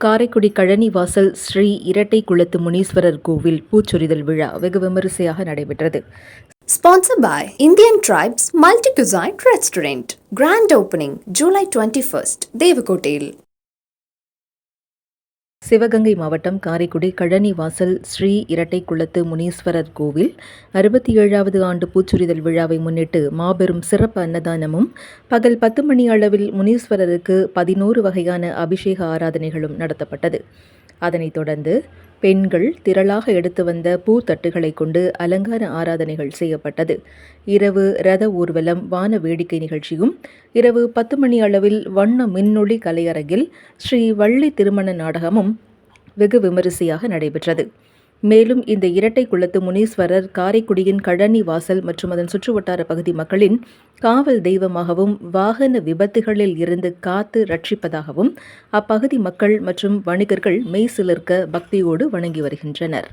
காரைக்குடி கழனி வாசல் ஸ்ரீ இரட்டை குளத்து முனீஸ்வரர் கோவில் பூச்சொரிதல் விழா வெகு விமரிசையாக நடைபெற்றது sponsor by Indian tribes multi cuisine restaurant grand opening July twenty first தேவகோட்டையில் Sivaganga மாவட்டம் காரைக்குடி கழனிவாசல் ஸ்ரீ இரட்டை குளத்து முனீஸ்வரர் கோவில் அறுபத்தி ஏழாவது ஆண்டு பூச்சுரிதல் விழாவை முன்னிட்டு மாபெரும் சிறப்பு அன்னதானமும் பகல் பத்து மணி அளவில் முனீஸ்வரருக்கு பதினோரு வகையான அபிஷேக ஆராதனைகளும் நடத்தப்பட்டது. அதனைத் தொடர்ந்து பெண்கள் திரளாக எடுத்து வந்த பூத்தட்டுகளை கொண்டு அலங்கார ஆராதனைகள் செய்யப்பட்டது. இரவு ரத ஊர்வலம் வான வேடிக்கை நிகழ்ச்சியும் இரவு பத்து மணி அளவில் வண்ண மின்னொளி கலையரங்கில் ஸ்ரீ வள்ளி திருமண நாடகமும் வெகு விமரிசையாக நடைபெற்றது. மேலும் இந்த இரட்டை குளத்து முனீஸ்வரர் காரைக்குடியின் கழனி வாசல் மற்றும் அதன் சுற்றுவட்டார பகுதி மக்களின் காவல் தெய்வமாகவும் வாகன விபத்துகளில் இருந்து காத்து ரட்சிப்பதாகவும் அப்பகுதி மக்கள் மற்றும் வணிகர்கள் மெய்சிலிருக்க பக்தியோடு வணங்கி வருகின்றனர்.